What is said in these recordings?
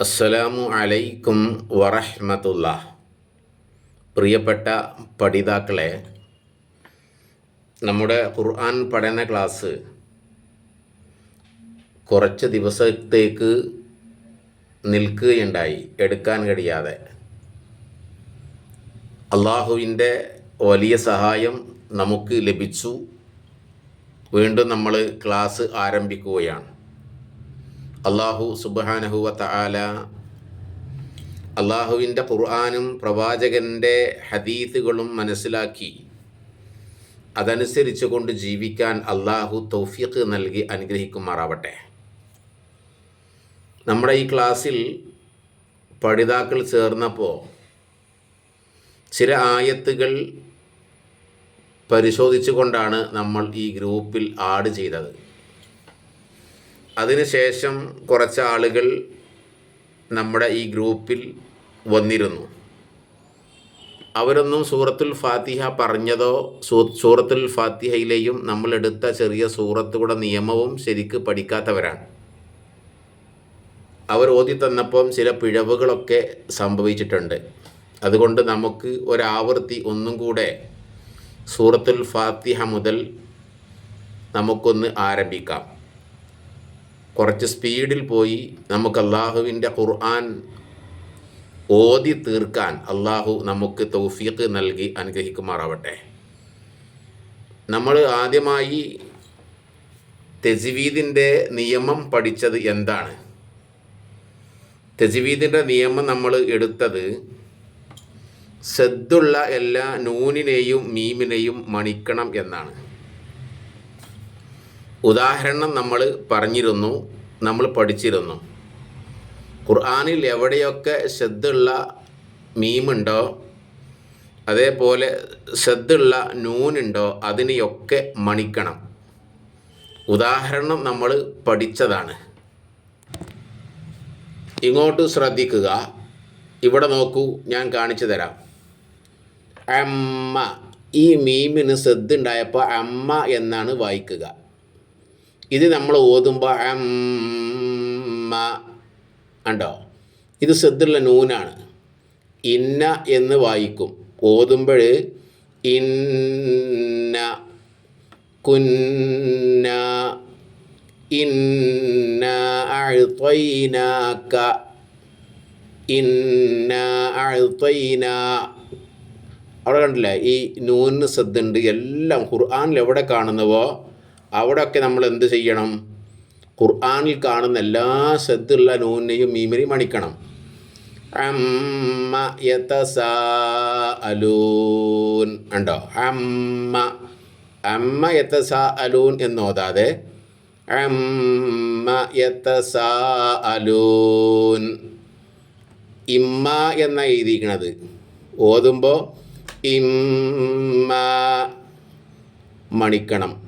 അസ്സലാമു അലൈക്കും വറഹ്മത്തുള്ള പ്രിയപ്പെട്ട പഠിതാക്കളെ നമ്മുടെ ഖുർആൻ പഠന ക്ലാസ് കുറച്ച് ദിവസത്തേക്ക് നിൽക്കുകയുണ്ടായി എടുക്കാൻ കഴിയാതെ. അള്ളാഹുവിന്റെ വലിയ സഹായം നമുക്ക് ലഭിച്ചു. വീണ്ടും നമ്മൾ ക്ലാസ് ആരംഭിക്കുകയാണ്. അള്ളാഹു സുബാനഹുവത്ത തആല അള്ളാഹുവിന്റെ ഖുർആാനും പ്രവാചകന്റെ ഹദീത്തുകളും മനസ്സിലാക്കി. അതനുസരിച്ച് കൊണ്ട് ജീവിക്കാൻ അള്ളാഹു തൗഫീഖ് നൽകി അനുഗ്രഹിക്കുമാറാവട്ടെ. നമ്മുടെ ഈ ക്ലാസ്സിൽ പഠിതാക്കൾ ചേർന്നപ്പോൾ ചില ആയത്തുകൾ പരിശോധിച്ചുകൊണ്ടാണ് നമ്മൾ ഈ ഗ്രൂപ്പിൽ ആഡ് ചെയ്തത്. അതിനുശേഷം കുറച്ച് ആളുകൾ നമ്മുടെ ഈ ഗ്രൂപ്പിൽ വന്നിരുന്നു. അവരൊന്നും സൂറത്തുൽ ഫാത്തിഹ പറഞ്ഞതോ സൂറത്തുൽ ഫാത്തിഹയിലെയും നമ്മളെടുത്ത ചെറിയ സൂറത്തുകളുടെ നിയമവും ശരിക്ക് പഠിക്കാത്തവരാണ്. അവർ ഓതി തന്നപ്പം ചില പിഴവുകളൊക്കെ സംഭവിച്ചിട്ടുണ്ട്. അതുകൊണ്ട് നമുക്ക് ഒരാവൃത്തി ഒന്നും കൂടെ സൂറത്തുൽ ഫാത്തിഹ മുതൽ നമുക്കൊന്ന് ആരംഭിക്കാം. കുറച്ച് സ്പീഡിൽ പോയി നമുക്ക് അള്ളാഹുവിന്റെ ഖുർആൻ ഓതി തീർക്കാൻ അള്ളാഹു നമുക്ക് തൗഫീഖ് നൽകി അനുഗ്രഹിക്കുമാറാവട്ടെ. നമ്മൾ ആദ്യമായി തെജിവീദിന്റെ നിയമം പഠിച്ചത് എന്താണ്? തെജിവീദിന്റെ നിയമം നമ്മൾ എടുത്തത് സദ്ദുള്ള എല്ലാ നൂനിനെയും മീമിനെയും മണിക്കണം എന്നാണ്. ഉദാഹരണം നമ്മൾ പറഞ്ഞിരുന്നു നമ്മൾ പഠിച്ചിരുന്നു. ഖുർആാനിൽ എവിടെയൊക്കെ ശ്രദ്ധയുള്ള മീമുണ്ടോ അതേപോലെ ശ്രദ്ധയുള്ള നൂനുണ്ടോ അതിനെയൊക്കെ മണിക്കണം. ഉദാഹരണം നമ്മൾ പഠിച്ചതാണ്. ഇങ്ങോട്ട് ശ്രദ്ധിക്കുക. ഇവിടെ നോക്കൂ ഞാൻ കാണിച്ചു തരാം. അമ്മ ഈ മീമിന് ശ്രദ്ധ ഉണ്ടായപ്പോൾ അമ്മ എന്നാണ് വായിക്കുക. ഇത് നമ്മൾ ഓതുമ്പോൾ അമ്മ ഉണ്ടോ ഇത് ശ്രദ്ധയുള്ള നൂനാണ്. ഇന്ന എന്ന് വായിക്കും. ഓതുമ്പോൾ ഇന്ന കുന്ന ഇന്ന അഴുത്തൊയ്നാക്ക ഇന്ന അഴുത്തൊയ്ന അവിടെ കണ്ടില്ലേ? ഈ നൂനിന് ശ്രദ്ധ ഉണ്ട് എല്ലാം ഖുർആാനിൽ എവിടെ കാണുന്നുവോ? അവിടെയൊക്കെ നമ്മൾ എന്ത് ചെയ്യണം? ഖുർആാനിൽ കാണുന്ന എല്ലാ ശ്രദ്ധയുള്ള നൂനെയും മീമിനെയും മണിക്കണം. ഉണ്ടോ അമ്മ. അമ്മ യതസാ അലൂൻ എന്നോതാതെ അമ്മ യതസാ അലൂൻ ഇമ്മ എന്ന എഴുതിയിരിക്കണത്? ഓതുമ്പോൾ ഇമ്മ മണിക്കണം.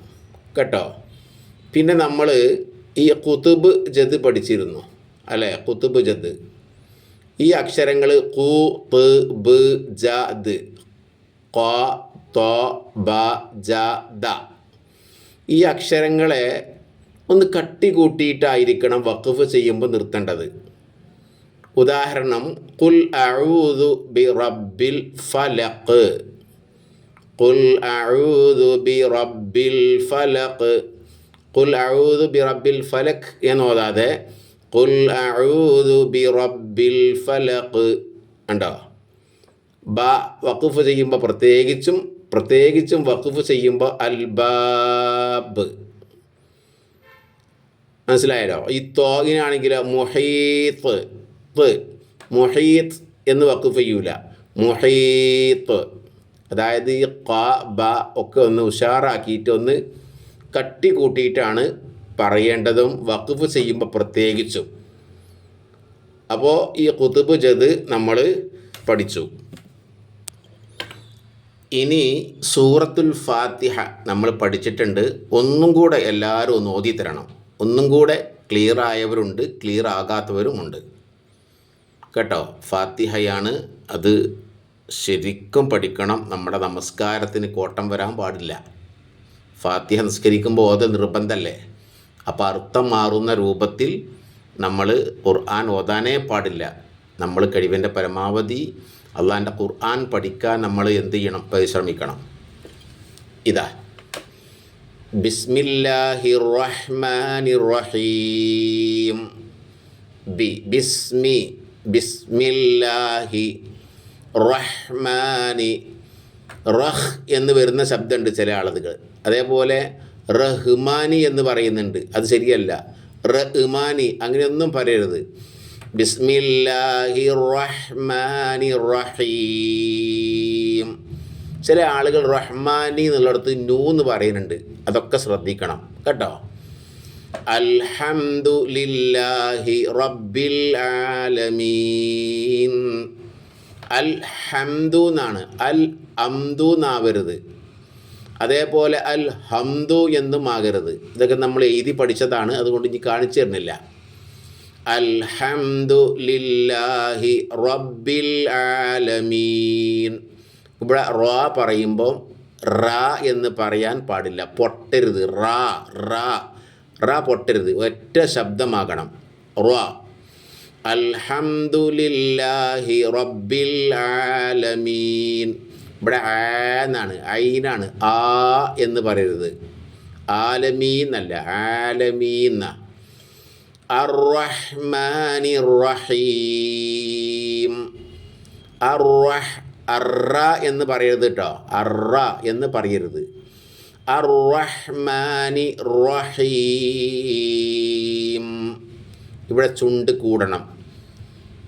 കേട്ടോ. പിന്നെ നമ്മൾ ഈ കുത്തുബ് ജദ് പഠിച്ചിരുന്നു? അല്ലേ? കുത്തുബ് ജദ്. ഈ അക്ഷരങ്ങൾ കു ത് ബ് ജ ദ്. ബ ജ ദ. ഈ അക്ഷരങ്ങളെ ഒന്ന് കട്ടി കൂട്ടിയിട്ടായിരിക്കണം വഖഫ് ചെയ്യുമ്പോൾ നിർത്തേണ്ടത്. ഉദാഹരണം കുൽ അഊദു ബി റബ്ബിൽ ഫലഖ്. قل أعوذ برب الفلق قل أعوذ برب الفلق എന്നോതാതെ قل أعوذ برب الفلق ഉണ്ടോ ബ വഖഫ് ചെയ്യുമ്പോൾ പ്രത്യേകിച്ചും പ്രത്യേകിച്ചും വഖഫ് ചെയ്യുമ്പോൾ അൽബാബ് മനസ്സിലായല്ലോ ഈ തോഗിനാണെങ്കിൽ മുഹീത്ത് മുഹീത്ത് എന്ന് വഖഫ് ചെയ്യൂല മുഹീത്ത് അതായത് ഈ ക ബ ഒക്കെ ഒന്ന് ഉഷാറാക്കിയിട്ട് ഒന്ന് കട്ടി കൂട്ടിയിട്ടാണ് പറയേണ്ടതും വഖഫ് ചെയ്യുമ്പോൾ പ്രത്യേകിച്ചും. അപ്പോൾ ഈ കുത്തുബ് ജദ് നമ്മൾ പഠിച്ചു. ഇനി സൂറത്തുൽ ഫാത്തിഹ നമ്മൾ പഠിച്ചിട്ടുണ്ട്. ഒന്നും കൂടെ എല്ലാവരും ഒന്ന് ഓതി തരണം. ഒന്നും കൂടെ ക്ലിയർ ആയവരുണ്ട് ക്ലിയർ ആകാത്തവരുമുണ്ട്. കേട്ടോ? ഫാത്തിഹയാണ് അത് ശരിക്കും പഠിക്കണം. നമ്മുടെ നമസ്കാരത്തിന് കോട്ടം വരാൻ പാടില്ല. ഫാത്തിഹ നിസ്കരിക്കുമ്പോൾ അത് നിർബന്ധമല്ലേ അപ്പോൾ അർത്ഥം മാറുന്ന രൂപത്തിൽ നമ്മൾ ഖുർആൻ ഓതാനേ പാടില്ല. നമ്മൾ കഴിവിന്റെ പരമാവധി അള്ളാന്റെ ഖുർആൻ പഠിക്കാൻ നമ്മൾ എന്ത് ചെയ്യണം? പരിശ്രമിക്കണം. ഇതാ. ബിസ്മില്ലാഹി റഹ്മാനി റഹീം ബി ബിസ്മി ബിസ്മില്ലാഹി റഹ്മാനി. റഹ് എന്ന് വരുന്ന ശബ്ദമുണ്ട് ചില ആളുകൾ. അതേപോലെ റഹ്മാനി എന്ന് പറയുന്നുണ്ട്. അത് ശരിയല്ല. റഹ്മാനി അങ്ങനെയൊന്നും പറയരുത്. ബിസ്മില്ലാഹി റഹ്മാനി റഹീം ചില ആളുകൾ റഹ്മാനി എന്നുള്ളിടത്ത് നൂ എന്ന് പറയുന്നുണ്ട്. അതൊക്കെ ശ്രദ്ധിക്കണം. കേട്ടോ? അൽഹംദുലില്ലാഹി റബ്ബിൽ ആലമീൻ. അൽ ഹംദു എന്നാണ്. അൽ അംദു എന്നാവരുത്. അതേപോലെ അൽ ഹംദു എന്നും ആകരുത്. ഇതൊക്കെ നമ്മൾ എഴുതി പഠിച്ചതാണ്. അതുകൊണ്ട് ഇനി കാണിച്ചു തരുന്നില്ല. അൽഹംദു ലില്ലാഹി റബ്ബിൽ ആലമീൻ. ഇവിടെ റ പറയുമ്പോൾ റാ എന്ന് പറയാൻ പാടില്ല. പൊട്ടരുത്. റാ റാ റാ പൊട്ടരുത്. ഒറ്റ ശബ്ദമാകണം. റ. അൽഹംദുലില്ലാഹി റബ്ബിൽ ആലമീൻ. ഇവിടെ ആ എന്നാണ് ഐനാണ് ആ എന്ന് പറയരുത്. ആലമീന്നല്ല ആലമീൻ. അർറഹ്മാനി റഹീം അർറഹ് അറ എന്ന് പറയരുത് കേട്ടോ അറ എന്ന് പറയരുത്. അർറഹ്മാനി റഹീം ഇവിടെ ചുണ്ട് കൂടണം.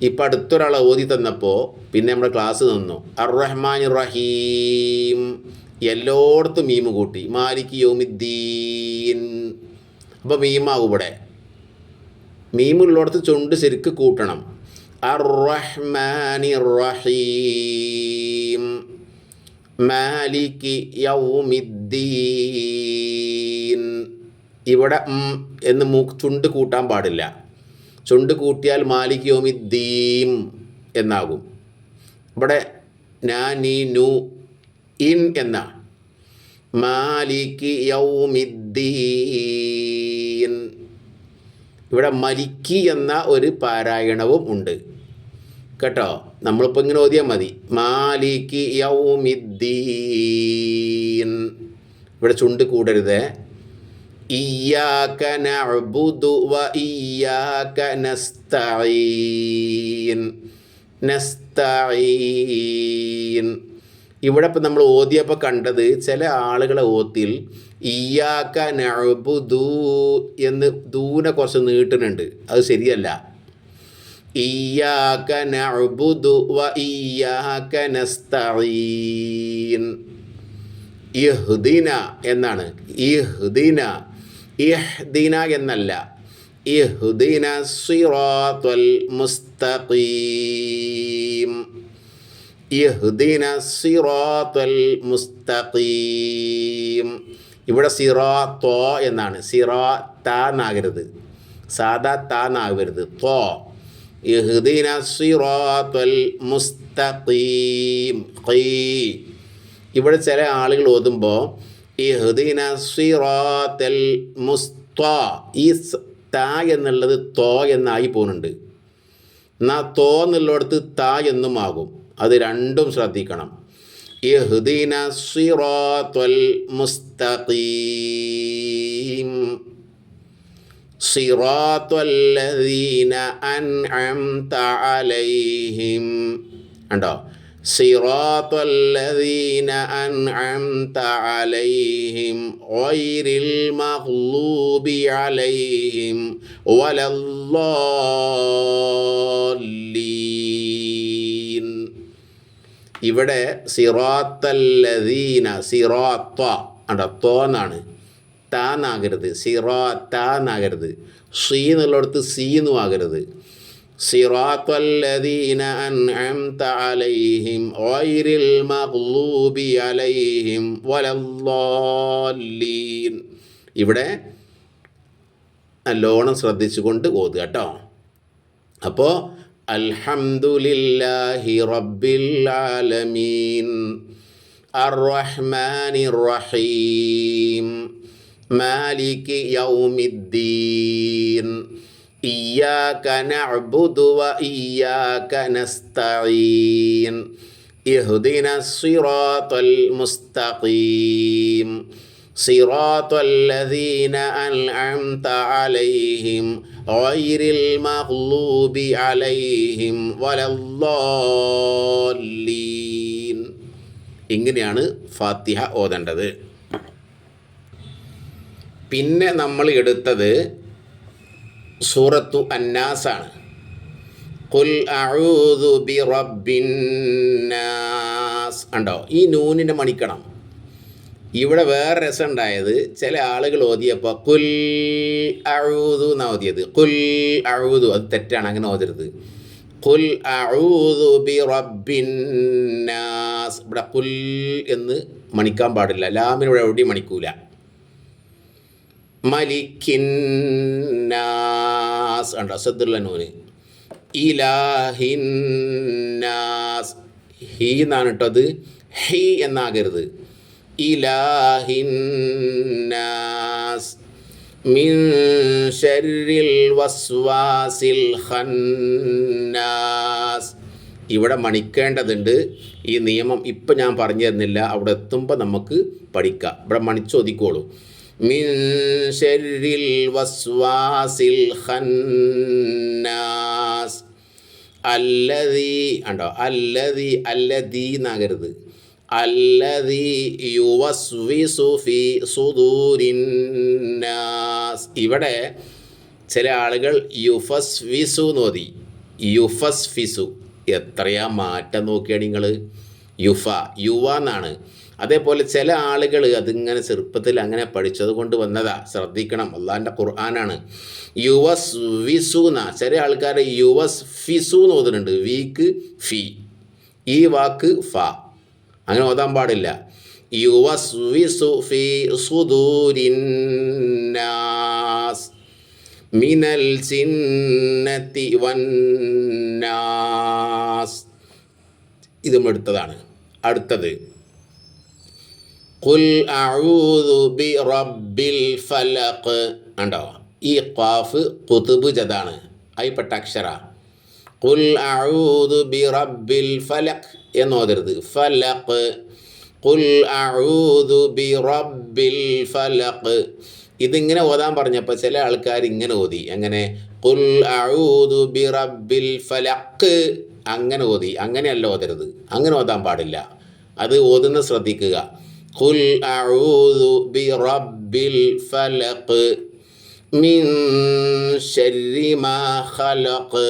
ഇപ്പം അടുത്തൊരാൾ ഓതി തന്നപ്പോൾ പിന്നെ നമ്മുടെ ക്ലാസ് നിന്നു. അറഹ്മാൻ റഹീം എല്ലായിടത്തും മീമ് കൂട്ടി. മാലിക് യോമിദ്ദീൻ. അപ്പോൾ മീമാവും ഇവിടെ. മീമുള്ളിടത്ത് ചുണ്ട് ശരിക്ക് കൂട്ടണം. അർറഹ്മാനി റഹീം മാലിക് യൗമിദ്ദീൻ. ഇവിടെ എന്ന് മൂ ചുണ്ട് കൂട്ടാൻ പാടില്ല. ചുണ്ട് കൂട്ടിയാൽ മാലിക് ദീം എന്നാകും. ഇവിടെ നാ നീ നു ഇൻ എന്ന മാലിക് ഇവിടെ മലിക്കി എന്ന ഒരു പാരായണവും ഉണ്ട്. കേട്ടോ? നമ്മളിപ്പോൾ ഇങ്ങനെ ഓതിയാൽ മതി. മാലിക് യൗമിദ്ദീൻ ഇവിടെ ചുണ്ട് കൂടരുതേ. ഇവിടെ ഇപ്പം നമ്മൾ ഓതിയപ്പോൾ കണ്ടത് ചില ആളുകളെ ഓത്തിൽ ഇയ്യാക ദൂ എന്ന് ദൂനെ കുറച്ച് നീട്ടുന്നുണ്ട്. അത് ശരിയല്ല. ഇയ്യാക നഅ്ബുദു വ ഇയ്യാക നസ്തഈൻ. ഇഹ്ദിന എന്നാണ്. ഇഹ്ദിന. ഇഹ്ദിന എന്നല്ല ഇഹ്ദിന സിറാത്തുൽ മുസ്തഖീം. ഇഹ്ദിന സിറാത്തുൽ മുസ്തഖീം. ഇവിടെ സിറാത്തോ എന്നാണ്. സിറാ താ എന്നാകരുത്. സാദാ താ എന്നാകരുത്. തോ. ഇഹ്ദിന സിറാത്തുൽ മുസ്തഖീം. ഇവിടെ ചില ആളുകൾ ഓതുമ്പോൾ ഇഹ്ദിന സിറാത്തൽ മുസ്ത ഈ ത എന്നുള്ളത് തോ എന്നായി പോകുന്നുണ്ട് എന്നാൽ തോ എന്നുള്ളിടത്ത് ത എന്നും ആകും അത് രണ്ടും ശ്രദ്ധിക്കണം ഇഹ്ദിന സിറാത്തൽ മുസ്തഖീം صراط الذين أنعمت عليهم ഉണ്ടോ صراط الذين أنعمت عليهم غير المغلوب عليهم ولا الضالين ഇവിടെ സിറാത്തല്ലദീന സിറാത്ത അണ്ട തോന്നാണ് താന്നാകരുത് സിറാത്താന്നാകരുത് ഷീ എന്നുള്ളിടത്ത് സീ എന്നും ആകരുത് صراط الذين أنعمت عليهم غير المغلوب عليهم ولا الضالين ഇവിടെ നല്ലോണം ശ്രദ്ധിച്ചുകൊണ്ട് ഓതുക കേട്ടോ അപ്പോൾ അൽഹംദുലില്ലാഹി റബ്ബിൽ ആലമീൻ അർറഹ്മാനി റഹീം മാലിക് യൗമിദ്ദീൻ إياك نعبد وإياك نستعين اهدنا الصراط المستقيم صراط الذين أنعمت عليهم غير المغلوب عليهم ولا الضالين ഇങ്ങനെയാണ് ഫാത്തിഹ ഓതേണ്ടത് പിന്നെ നമ്മൾ എടുത്തത് സൂറത്തു അന്നാസാണ്. കുൽ അഊദു ബി റബ്ബിന്നാസ് ഉണ്ടോ ഈ നൂനിനെ മണിക്കണം. ഇവിടെ വേറെ രസം ഉണ്ടായത് ചില ആളുകൾ ഓതിയപ്പോൾ കുൽ അഴൂതു എന്നാണ് ഓതിയത്. കുൽ അഴൂതു അത് തെറ്റാണ് അങ്ങനെ ഓതരുത്. കുൽ അഊദു ബി റബ്ബിന്നാസ് ഇവിടെ കുൽ എന്ന് മണിക്കാൻ പാടില്ല. ലാമിനിവിടെ എവിടെയും മണിക്കൂല. മലിക്കിന്നാസ് ഉണ്ടോ സദ്ദുള്ള നൂന് ഇലാഹിന്നാസ്. ഹി എന്നാണ് കേട്ടോ അത്. ഹി എന്നാകരുത്. ഇലാഹിന്നാസ്. മിൻ ഷരിൽ വസ്വാസിൽ ഖന്നാസ്. ഇവിടെ മണിക്കേണ്ടതുണ്ട്. ഈ നിയമം ഇപ്പം ഞാൻ പറഞ്ഞു തരുന്നില്ല അവിടെ എത്തുമ്പോൾ നമുക്ക് പഠിക്കാം. ഇവിടെ മണിച്ചൊതിക്കോളൂ മിൻ شر വസ്വാസിൽ الخناس അല്ലതി ഉണ്ടോ അല്ലതി അല്ലതി എന്നാകരുത്. അല്ലതി യുവസ്വിസു ഫി സുദൂരിന്നാസ് ഇവിടെ ചില ആളുകൾ യുഫസ് ഫിസു നോതി യുഫസ് ഫിസു എത്രയാ മാറ്റം നോക്കിയാണ് നിങ്ങൾ യുഫ യുവ എന്നാണ്. അതേപോലെ ചില ആളുകൾ അതിങ്ങനെ ചെറുപ്പത്തിൽ അങ്ങനെ പഠിച്ചത് കൊണ്ട് വന്നതാ. ശ്രദ്ധിക്കണം. അള്ളാഹിന്റെ ഖുർആനാണ്. യുവസ് വിസുന ചില ആൾക്കാരെ യുവസ് ഫിസു എന്ന് ഓതുന്നുണ്ട്. വീക്ക് ഫി. ഈ വാക്ക് ഫ. അങ്ങനെ ഓതാൻ പാടില്ല. യുവസ് വിസു ഫി സുദൂരിന്നാസ്. മിനൽ ചിന്നത്തി വന്നാസ്. ഇതും എടുത്തതാണ്. അടുത്തത്. കുൽ അഊദു ബി റബ്ബിൽ ഫലഖ് ഉണ്ടോ ഈ ഖാഫ് കുതുബ് ജതാണ്. അയിപ്പെട്ട അക്ഷര. ഖുൽ അഊദു ബി റബ്ബിൽ ഫലഖ് എന്നോതരുത്. ഫലഖ്. ഖുൽ അഊദു ബി റബ്ബിൽ ഫലഖ്. ഇതിങ്ങനെ ഓതാൻ പറഞ്ഞപ്പോൾ ചില ആൾക്കാർ ഇങ്ങനെ ഓതി. അങ്ങനെ കുൽ അഊദു ബി റബ്ബിൽ ഫലഖ്. അങ്ങനെ ഓതി. അങ്ങനെയല്ല ഓതരുത്. അങ്ങനെ ഓതാൻ പാടില്ല. അത് ഓതുന്ന ശ്രദ്ധിക്കുക. അഊദു ബി റബ്ബിൽ ഫലഖ് മിൻ ശർരി മാ ഖലഖ്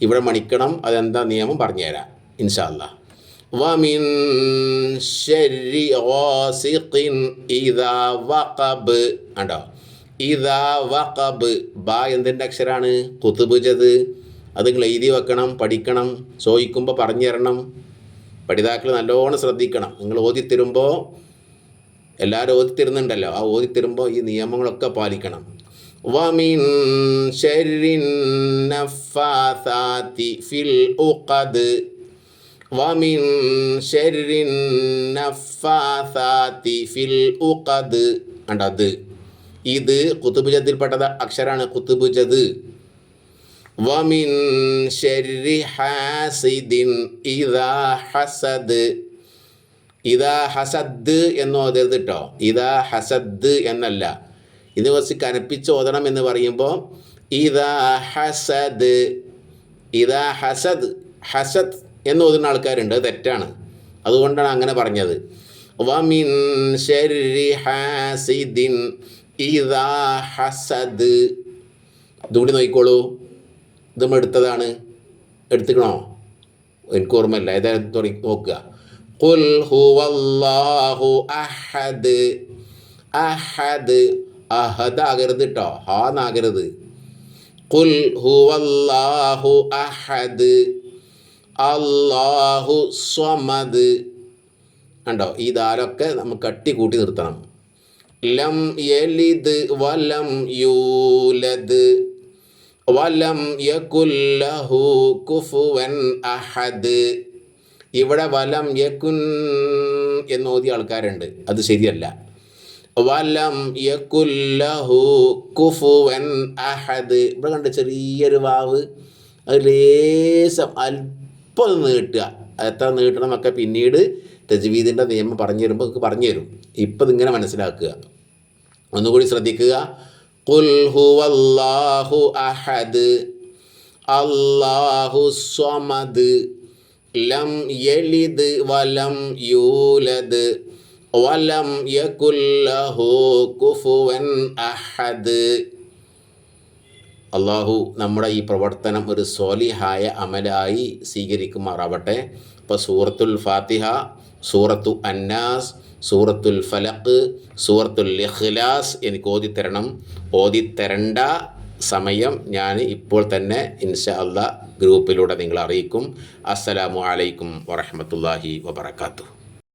ഇവിടെ മണിക്കണം അതെന്താ നിയമം പറഞ്ഞുതരാം ഇൻഷാല്ല വമിൻ ശർരി ഗാസിഖിൻ ഇദാ വഖബ് ഉണ്ടോ ഇദാ വഖബ് ബാ എന്തിന്റെ അക്ഷരാണ്? കുത്തുബുജത് അത് നിങ്ങൾ എഴുതി വെക്കണം പഠിക്കണം ചോദിക്കുമ്പോൾ പറഞ്ഞു തരണം പഠിതാക്കൾ നല്ലോണം ശ്രദ്ധിക്കണം. നിങ്ങൾ ഓതിത്തരുമ്പോൾ എല്ലാവരും ഓതിത്തരുന്നുണ്ടല്ലോ ആ ഓതിത്തരുമ്പോൾ ഈ നിയമങ്ങളൊക്കെ പാലിക്കണം. ഉണ്ടത് ഇത് കുത്തുബുജത്തിൽപ്പെട്ട അക്ഷരാണ് കുത്തുബുജത് വമിൻ ശരി ഹാസിദിൻ ഇതാ ഹസദ് ഇതാ ഹസദ് എന്ന് ഓതരുത് കേട്ടോ ഹസദ് എന്നല്ല. ഇത് കുറച്ച് കനപ്പിച്ച് ഓതണം എന്ന് പറയുമ്പോൾ ഇതാ ഹസദ് ഇതാ ഹസദ് ഹസദ് എന്ന് ഓതുന്ന ആൾക്കാരുണ്ട്. തെറ്റാണ്. അതുകൊണ്ടാണ് അങ്ങനെ പറഞ്ഞത്. വമിൻ ശരി ഹാസിദിൻ ഇതാ ഹസദ് ഇതുകൂടി നോക്കിക്കോളൂ. ഇതും എടുത്തതാണ് എടുത്തുക്കണോ? എനിക്ക് ഓർമ്മയില്ല. ഏതായാലും തുടങ്ങി നോക്കുക. ഖുൽ ഹുവല്ലാഹു അഹദ്. അഹദ്. അഹദ് ആകരുത് കേട്ടോ ഹാന്നാകരുത് ഖുൽ ഹുവല്ലാഹു അഹദ്. അല്ലാഹു സ്വമദ്. കണ്ടോ? ഈ ദാലൊക്കെ നമുക്ക് കട്ടി കൂട്ടി നിർത്തണം. ലം യലിദ് വലം യൂലദ്. വലം യകുല്ലഹു കുഫുവൻ അഹദ്. ഇവിടെ വലം യക്കുൻ എന്ന് ഓതിയ ആൾക്കാരുണ്ട്. അത് ശരിയല്ല. വലം യകുല്ലഹു കുഫുവൻ അഹദ്. ഇവിടെ കണ്ട ചെറിയൊരു വാവ്. അത് ലേശം അല്പം നീട്ടുക. എത്ര നീട്ടണം ഒക്കെ പിന്നീട് തജ്വീദിന്റെ നിയമം പറഞ്ഞു തരുമ്പോൾ പറഞ്ഞു തരും. ഇപ്പം ഇതിങ്ങനെ മനസ്സിലാക്കുക. ഒന്നുകൂടി ശ്രദ്ധിക്കുക. ഹുവല്ലാഹു അഹദ് അല്ലാഹു സ്വമദ്. ലം യലിദ് വലം യൂലദ്. വലം യകുല്ലഹു കുഫുവൻ അഹദ്. അള്ളാഹു നമ്മുടെ ഈ പ്രവർത്തനം ഒരു സോലിഹായ അമലായി സ്വീകരിക്കുമാറാവട്ടെ. ഇപ്പോൾ സൂറത്തുൽ ഫാത്തിഹ സൂറത്തു അന്നാസ് സൂറത്തുൽ ഫലഖ് സൂറത്തുൽ ഇഖ്ലാസ് എനിക്ക് ഓതിത്തരണം. ഓതിത്തരണ്ട സമയം ഞാൻ ഇപ്പോൾ തന്നെ ഇൻഷാ അള്ളാ ഗ്രൂപ്പിലൂടെ നിങ്ങൾ അറിയിക്കും. അസ്സലാമു അലൈക്കും വറഹമത്തല്ലാഹി വബർക്കാത്തു